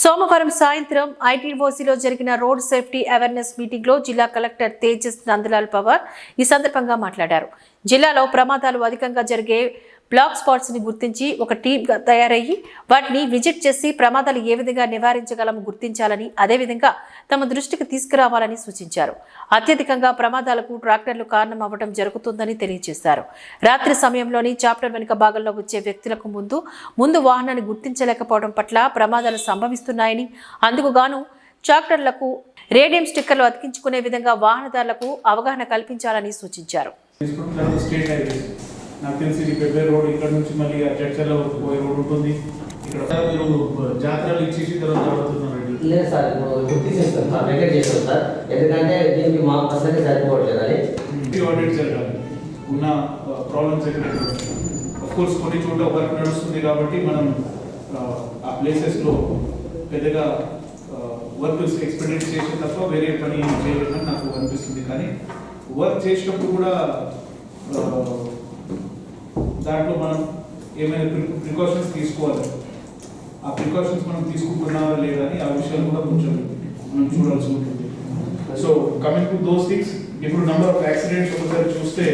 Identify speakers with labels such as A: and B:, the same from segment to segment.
A: సోమవారం సాయంత్రం ఐటీఓసీలో జరిగిన రోడ్ సేఫ్టీ అవేర్నెస్ మీటింగ్లో జిల్లా కలెక్టర్ తేజస్ నందలాల్ పవార్ ఈ సందర్భంగా మాట్లాడారు. జిల్లాలో ప్రమాదాలు అధికంగా జరిగే బ్లాక్ స్పాట్స్ని గుర్తించి ఒక టీమ్గా తయారయ్యి వాటిని విజిట్ చేసి ప్రమాదాలు ఏ విధంగా నివారించగలము గుర్తించాలని అదేవిధంగా తమ దృష్టికి తీసుకురావాలని సూచించారు. అత్యధికంగా ప్రమాదాలకు ట్రాక్టర్లు కారణం అవ్వడం జరుగుతుందని తెలియజేశారు. రాత్రి సమయంలోని చాప్టర్ వెనుక భాగంలో వచ్చే వ్యక్తులకు ముందు ముందు వాహనాన్ని గుర్తించలేకపోవడం పట్ల ప్రమాదాలు సంభవిస్తున్నాయని అందుకు గాను ట్రాక్టర్లకు రేడియం స్టిక్కర్లు అతికించుకునే విధంగా వాహనదారులకు అవగాహన కల్పించాలని సూచించారు.
B: నాకు తెలిసి ఇది పెద్ద రోడ్ ఇక్కడ నుంచి మళ్ళీ ఆ జడ్చర్ల వరకు పోయే రోడ్ ఉంటుంది. ఇక్కడ మీరు జాతరలు ఇచ్చేసి తర్వాత పడుతున్నారండి
C: లేదు సార్ గుర్తు చేస్తాం సార్ వెకెట్ చేస్తాం సార్. ఎందుకంటే దీనికి మా పర్సెంట్ సరిపోవట్లేదు అని
B: ఆడిట్ జరగాలి ఉన్న ప్రాబ్లమ్స్ ఎక్కడ కోర్స్ కొన్ని చోట్ల వర్క్ నడుస్తుంది కాబట్టి మనం ఆ, ప్లేసెస్లో పెద్దగా వర్క్ ఎక్స్పెక్టెడ్ చేసే తప్ప వేరే పని చేయలేదని నాకు అనిపిస్తుంది. కానీ వర్క్ చేసేటప్పుడు కూడా దాంట్లో మనం ఏమైనా ప్రికాషన్స్ తీసుకోవాలి. ఆ ప్రికాషన్స్ మనం తీసుకుంటున్నారా లేదా అని ఆ విషయాలు కూడా కొంచెం మనం చూడాల్సి ఉంటుంది. So coming to those things ఇప్పుడు నంబర్ ఆఫ్ యాక్సిడెంట్స్ ఒకసారి చూస్తే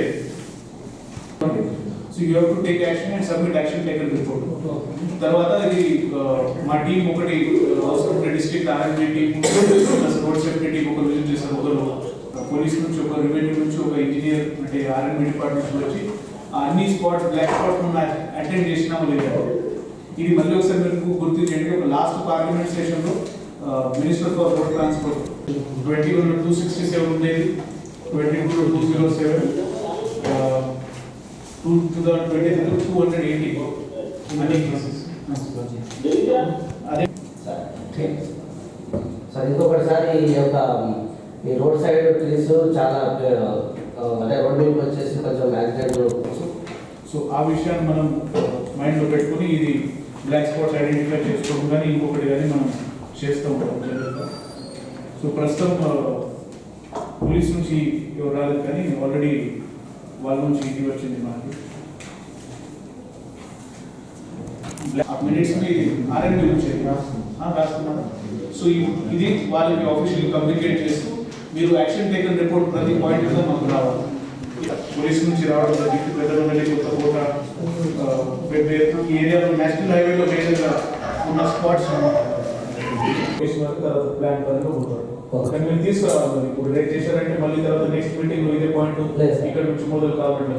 B: so you have to take action and submit action taken report తర్వాత ఇది మా టీం ఒకటి అవసరం district RMD team plus road safety team ఒకరు విజిట్ చేశారు. ఒకరు పోలీస్ నుంచి ఒక రెవెన్యూ నుంచి ఒక ఇంజనీర్ అంటే ఆర్ఎండి డిపార్ట్మెంట్ నుంచి వచ్చి ఆ అన్ని స్పాట్ బ్లాక్ స్పాట్ మనం అటెండ్ చేసినామో లేదా ఇది మళ్ళీ ఒకసారి మీకు గుర్తించండి ఒక లాస్ట్ పార్లమెంట్ సెషన్లో minister for road transport twenty one two sixty seven ఉండేది. Twenty two two zero seven two two thousand twenty three two hundred eighty అన్ని కేసెస్ అదే.
C: సార్ సార్ ఇంకొకటి సార్ ఈ యొక్క ఈ రోడ్ సైడ్ ప్లేస్ చాలా ఆ, అంటే రోడ్ మీదకి వచ్చేసి కొంచెం యాక్సిడెంట్
B: సో ఆ విషయాన్ని మనం మైండ్లో పెట్టుకుని ఇది బ్లాక్ స్పాట్స్ ఐడెంటిఫై చేసుకోవడం కానీ ఇంకొకటి కానీ మనం చేస్తూ ఉంటాం జనరల్గా. సో ప్రస్తుతం పోలీస్ నుంచి ఎవరు రాలేదు కానీ ఆల్రెడీ వాళ్ళ నుంచి ఇది వచ్చింది మనకి మినిట్స్ ఆర్ఎండి నుంచి రాస్తున్నాను సో ఇది వాళ్ళకి ఆఫీషియల్ కమ్యూనికేట్ చేస్తూ మీరు యాక్షన్ టేకన్ రిపోర్ట్ ప్రతి పాయింట్ మీద మాకు రావాలి. పోలీస్ నుంచి రావడం జరిగింది పెద్దపల్లి కొత్తకోట ఆ, పెద్ద ఎత్తున ఈ ఏరియాలో నేషనల్ హైవేలో మేజర్గా ఉన్న స్పాట్స్ తర్వాత ప్లాన్ పరంగా పోతారు కానీ మీరు తీసుకురావాలి మరి. ఇప్పుడు రేట్ చేశారంటే మళ్ళీ తర్వాత నెక్స్ట్ మీటింగ్ ఇదే పాయింట్. ఇక్కడ నుంచి మొదలు కావాలంటే